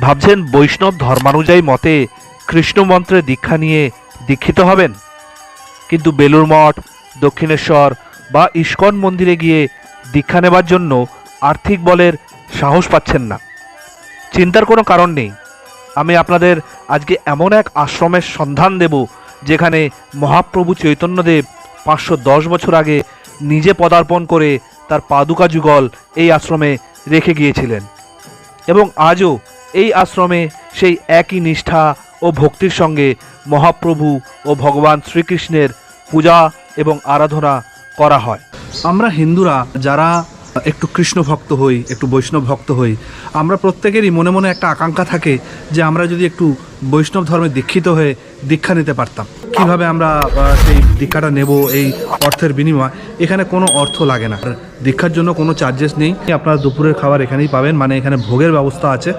ভাবছেন বৈষ্ণব ধর্মানুযায়ী মতে কৃষ্ণ মন্ত্রে দীক্ষা নিয়ে দীক্ষিত হবেন। কিন্তু বেলুর মঠ, দক্ষিণেশ্বর বা ইস্কন মন্দিরে গিয়ে দীক্ষা নেবার জন্য আর্থিক বলের সাহস পাচ্ছেন না। চিন্তার কোনো কারণ নেই। আমি আপনাদের আজকে এমন এক আশ্রমের সন্ধান দেব, যেখানে মহাপ্রভু চৈতন্যদেব পাঁচশো দশ বছর আগে নিজে পদার্পণ করে তার পাদুকা যুগল এই আশ্রমে রেখে গিয়েছিলেন। এবং আজও এই আশ্রমে সেই একই নিষ্ঠা ও ভক্তির সঙ্গে মহাপ্রভু ও ভগবান শ্রীকৃষ্ণের পূজা এবং আরাধনা করা হয়। আমরা হিন্দুরা যারা একটু কৃষ্ণ ভক্ত হই, একটু বৈষ্ণব ভক্ত হই, আমরা প্রত্যেকেরই মনে মনে একটা আকাঙ্ক্ষা থাকে যে আমরা যদি একটু বৈষ্ণব ধর্মে দীক্ষিত হয়ে দীক্ষা নিতে পারতাম। কীভাবে আমরা সেই দীক্ষাটা নেব এই অর্থের বিনিময়, এখানে কোনো অর্থ লাগে না। দীক্ষার জন্য কোনো চার্জেস নেই। আপনারা দুপুরের খাবার এখানেই পাবেন মানে এখানে ভোগের ব্যবস্থা আছে।